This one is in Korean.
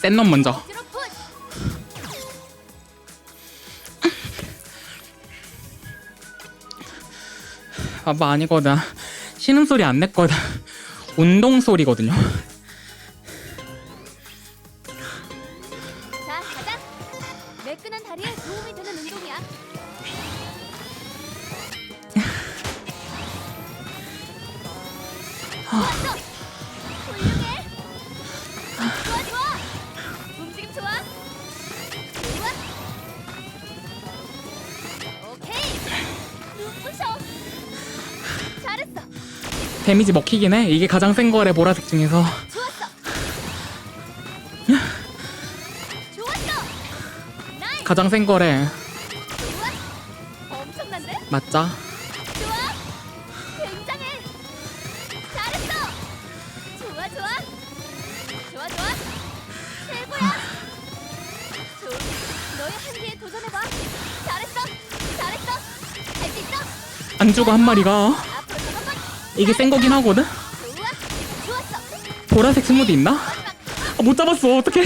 센 놈 먼저. 아빠 아니거든. 신음 소리 안 냈거든. 운동 소리거든요. 자, 가자. 매끈한 다리에 도움이 되는 운동이야. 좋았어. 데미지 먹히긴 해. 이게 가장 센 거래 보라색 중에서. 가장 센 거래. 맞자. 안 죽어 한 마리가. 이게 센 거긴 하거든. 보라색 스무디 있나? 아, 못 잡았어. 어떡해.